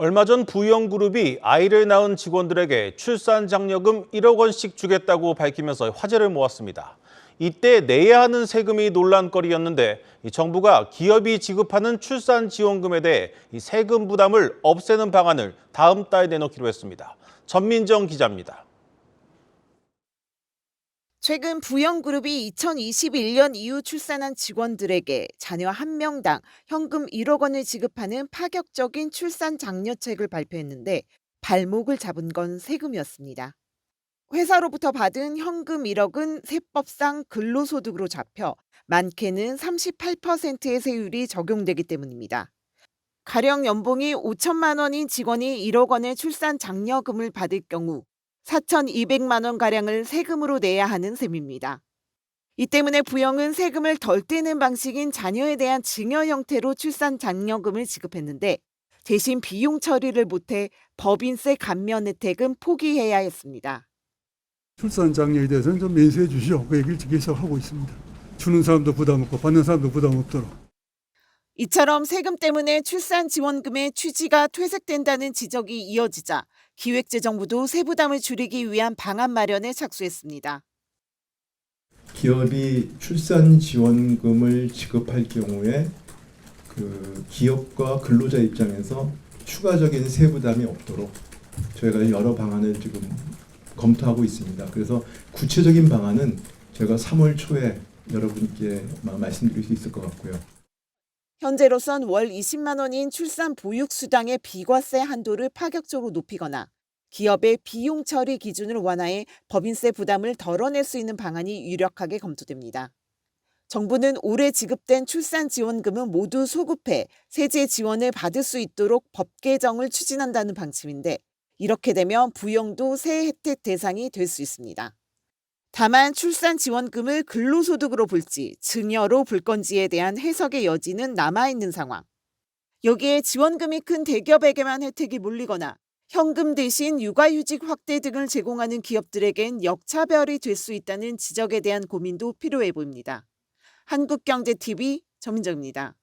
얼마 전 부영그룹이 아이를 낳은 직원들에게 출산 장려금 1억 원씩 주겠다고 밝히면서 화제를 모았습니다. 이때 내야 하는 세금이 논란거리였는데 이 정부가 기업이 지급하는 출산 지원금에 대해 이 세금 부담을 없애는 방안을 다음 달 내놓기로 했습니다. 전민정 기자입니다. 최근 부영그룹이 2021년 이후 출산한 직원들에게 자녀 한 명당 현금 1억 원을 지급하는 파격적인 출산 장려책을 발표했는데 발목을 잡은 건 세금이었습니다. 회사로부터 받은 현금 1억은 세법상 근로소득으로 잡혀 많게는 38%의 세율이 적용되기 때문입니다. 가령 연봉이 5천만 원인 직원이 1억 원의 출산 장려금을 받을 경우 4,200만 원 가량을 세금으로 내야 하는 셈입니다. 이 때문에 부영은 세금을 덜 떼는 방식인 자녀에 대한 증여 형태로 출산 장려금을 지급했는데 대신 비용 처리를 못해 법인세 감면 혜택은 포기해야 했습니다. 출산 장려에 대해서는 좀 면세해 주시오. 그 얘기를 계속 하고 있습니다. 주는 사람도 부담 없고 받는 사람도 부담 없도록. 이처럼 세금 때문에 출산 지원금의 취지가 퇴색된다는 지적이 이어지자 기획재정부도 세부담을 줄이기 위한 방안 마련에 착수했습니다. 기업이 출산 지원금을 지급할 경우에 그 기업과 근로자 입장에서 추가적인 세부담이 없도록 저희가 여러 방안을 지금 검토하고 있습니다. 그래서 구체적인 방안은 제가 3월 초에 여러분께 마- 말씀드릴 수 있을 것 같고요. 현재로선 월 20만 원인 출산 보육 수당의 비과세 한도를 파격적으로 높이거나 기업의 비용 처리 기준을 완화해 법인세 부담을 덜어낼 수 있는 방안이 유력하게 검토됩니다. 정부는 올해 지급된 출산 지원금은 모두 소급해 세제 지원을 받을 수 있도록 법 개정을 추진한다는 방침인데 이렇게 되면 부용도 세 혜택 대상이 될 수 있습니다. 다만 출산 지원금을 근로소득으로 볼지 증여로 볼 건지에 대한 해석의 여지는 남아있는 상황. 여기에 지원금이 큰 대기업에게만 혜택이 몰리거나 현금 대신 육아휴직 확대 등을 제공하는 기업들에겐 역차별이 될 수 있다는 지적에 대한 고민도 필요해 보입니다. 한국경제TV 전민정입니다.